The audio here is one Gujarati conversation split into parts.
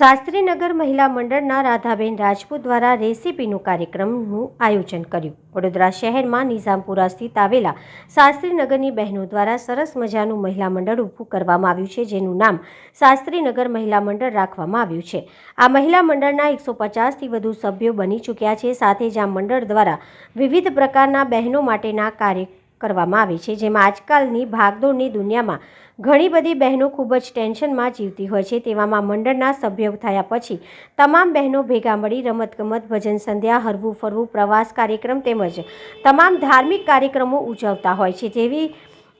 શાસ્ત્રીનગર મહિલા મંડળના રાધાબેન રાજપૂત દ્વારા રેસીપીનું કાર્યક્રમનું આયોજન કર્યું. વડોદરા શહેરમાં નિઝામપુરા સ્થિત આવેલા શાસ્ત્રીનગરની બહેનો દ્વારા સરસ મજાનું મહિલા મંડળ ઊભું કરવામાં આવ્યું છે, જેનું નામ શાસ્ત્રીનગર મહિલા મંડળ રાખવામાં આવ્યું છે. આ મહિલા મંડળના એકસો પચાસથી વધુ સભ્યો બની ચૂક્યા છે, સાથે જ આ મંડળ દ્વારા વિવિધ પ્રકારના બહેનો માટેના કાર્ય કરવામાં આવે છે, જેમાં આજકાલની ભાગદોડની દુનિયામાં ઘણી બધી બહેનો ખૂબ જ ટેન્શનમાં જીવતી હોય છે. તેવામાં મંડળના સભ્ય થયા પછી તમામ બહેનો ભેગા મળી રમતગમત, ભજન સંધ્યા, હરવું ફરવું, પ્રવાસ કાર્યક્રમ તેમજ તમામ ધાર્મિક કાર્યક્રમો ઉજવતા હોય છે, જેવી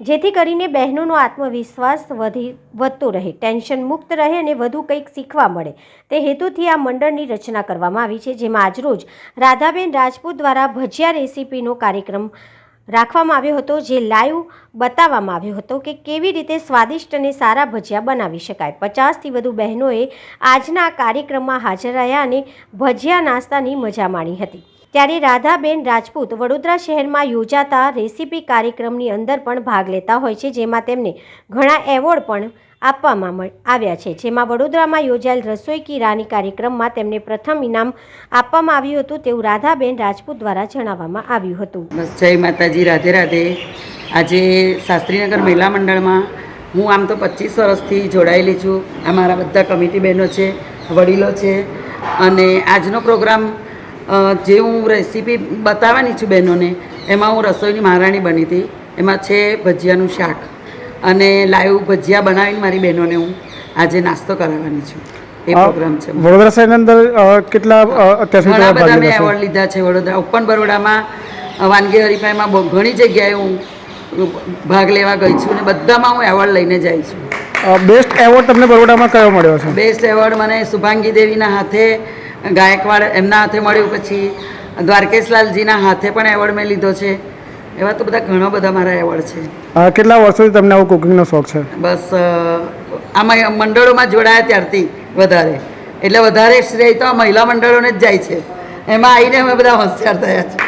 જેથી કરીને બહેનોનો આત્મવિશ્વાસ વધી વધતો રહે, ટેન્શન મુક્ત રહે અને વધુ કંઈક શીખવા મળે. તે હેતુથી આ મંડળની રચના કરવામાં આવી છે, જેમાં આજરોજ રાધાબેન રાજપૂત દ્વારા ભજીયા રેસીપીનો કાર્યક્રમ રાખવામાં આવ્યો હતો, જે લાઈવ બતાવવામાં આવ્યો હતો કે કેવી રીતે સ્વાદિષ્ટ અને સારા ભજીયા બનાવી શકાય. પચાસથી વધુ બહેનોએ આજના કાર્યક્રમમાં હાજર રહ્યા અને ભજીયા નાસ્તાની મજા માણી હતી. ત્યારે રાધાબેન રાજપૂત વડોદરા શહેરમાં યોજાતા રેસીપી કાર્યક્રમની અંદર પણ ભાગ લેતા હોય છે, જેમાં તેમને ઘણા એવોર્ડ પણ આપવામાં આવ્યા છે. જેમાં વડોદરામાં યોજાયેલ રસોઈ કી રાની કાર્યક્રમમાં તેમને પ્રથમ ઇનામ આપવામાં આવ્યું હતું તેવું રાધાબેન રાજપૂત દ્વારા જણાવવામાં આવ્યું હતું. જય માતાજી. રાધે રાધે. આજે શાસ્ત્રીનગર મહિલા મંડળમાં હું આમ તો પચીસ વર્ષથી જોડાયેલી છું. આ મારા બધા કમિટી બહેનો છે, વડીલો છે અને આજનો પ્રોગ્રામ જે હું રેસીપી બતાવવાની છું બહેનોને, એમાં હું રસોઈની મહારાણી બની હતી. એમાં છે ભજીયાનું શાક. અને લાઈવ ભજીયા બનાવીને મારી બહેનોને હું આજે નાસ્તો કરાવવાની છું. એ પ્રોગ્રામ છે. વડોદરા શહેરની અંદર કેટલા અત્યાર સુધી ઘણા બધા મેં એવોર્ડ લીધા છે વડોદરા. ઓપન બરોડામાં વાનગી હરીફાઈમાં બહુ ઘણી જગ્યાએ હું ભાગ લેવા ગઈ છું અને બધામાં હું એવોર્ડ લઈને જાય છું. બેસ્ટ એવોર્ડ તમને બરોડામાં કયો મળ્યો છે? બેસ્ટ એવોર્ડ મને શુભાંગી દેવીના હાથે ગાયકવાડ એમના હાથે મળ્યું. પછી દ્વારકેશલાલજીના હાથે પણ એવોર્ડ મેં લીધો છે. એવા તો બધા ઘણા બધા મારા એવોર્ડ છે. કેટલા વર્ષોથી તમને આવો કુકિંગનો શોખ છે? બસ આમાં મંડળોમાં જોડાયા ત્યારથી વધારે. એટલે વધારે શ્રેય તો આ મહિલા મંડળોને જ જાય છે. એમાં આવીને અમે બધા હોશિયાર થયા છે.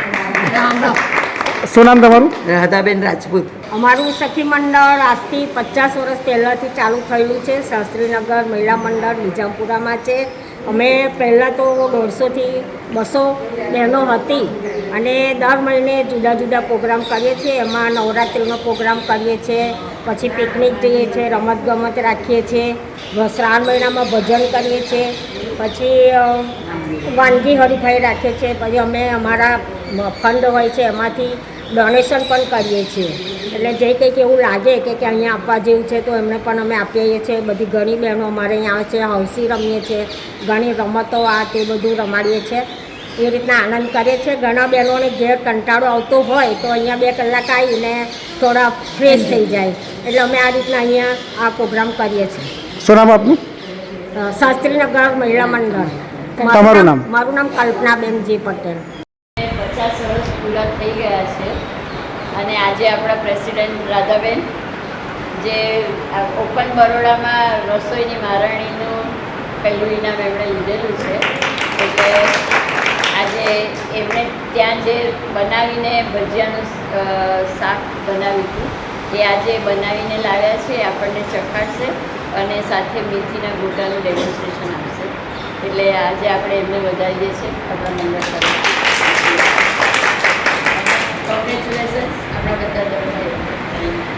શું નામ તમારું? રાધાબેન રાજપૂત. અમારું સખી મંડળ આજથી પચાસ વર્ષ પહેલાંથી ચાલુ થયેલું છે. શાસ્ત્રીનગર મહિલા મંડળ નિજામપુરામાં છે. અમે પહેલાં તો દોઢસોથી બસો બહેનો હતી અને દર મહિને જુદા જુદા પ્રોગ્રામ કરીએ છીએ. એમાં નવરાત્રિનો પ્રોગ્રામ કરીએ છીએ, પછી પિકનિક જઈએ છીએ, રમતગમત રાખીએ છીએ, શ્રાવણ મહિનામાં ભજન કરીએ છીએ, પછી વાનગી હરીફાઈ રાખીએ છીએ, પછી અમે અમારા ફંડ હોય છે એમાંથી ડોનેશન પણ કરીએ છીએ. એટલે જે કંઈક એવું લાગે કે કે અહીંયા આપવા જેવું છે તો એમને પણ અમે આપીએ છીએ. બધી ઘણી બહેનો અમારે અહીંયા આવે છે હવસી રમીએ છીએ ઘણી રમતો આ તે બધું રમાડીએ છીએ એ રીતના આનંદ કરીએ છીએ. ઘણા બહેનોને ઘેર કંટાળો આવતો હોય તો અહીંયા બે કલાક આવીને થોડા ફ્રેશ થઈ જાય. એટલે અમે આ રીતના અહીંયા આ પ્રોગ્રામ કરીએ છીએ. શું નામ આપનું? શાસ્ત્રીનગર મહિલા મંડળ. તમારું નામ? મારું નામ કલ્પનાબેન જી પટેલ પચાસ વર્ષ પૂરા થઈ ગયા છે અને આજે આપણા પ્રેસિડેન્ટ રાધાબેન જે ઓપન બરોડામાં રસોઈની મહારાણીનું પહેલું ઇનામ એમણે લીધેલું છે. એટલે આજે એમણે ત્યાં જે બનાવીને ભજીયાનું શાક બનાવ્યું હતું, એ આજે બનાવીને લાવ્યા છે, આપણને ચખાડશે અને સાથે મેથીના ગોટાનું ડેમોન્સ્ટ્રેશન આપશે. એટલે આજે આપણે એમને વધારીએ છીએ. આપણા મેમ્બર તરફથી. કોંગ્રેચ્યુલેશન્સ આપણા બધા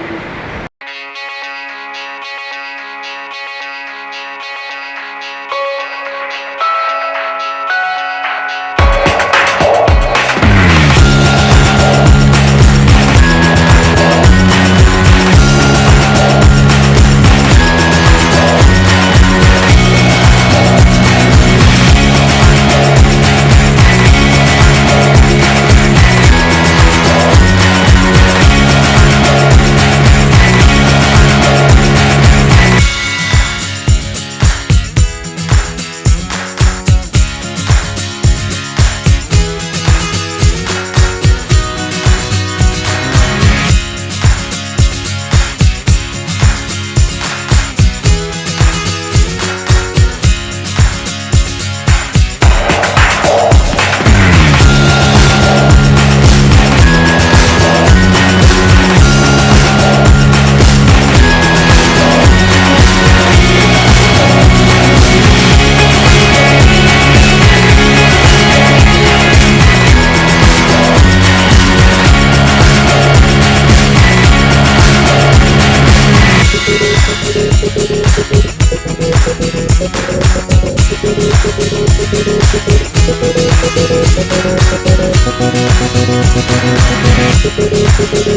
ペロペロペロペロペロペロ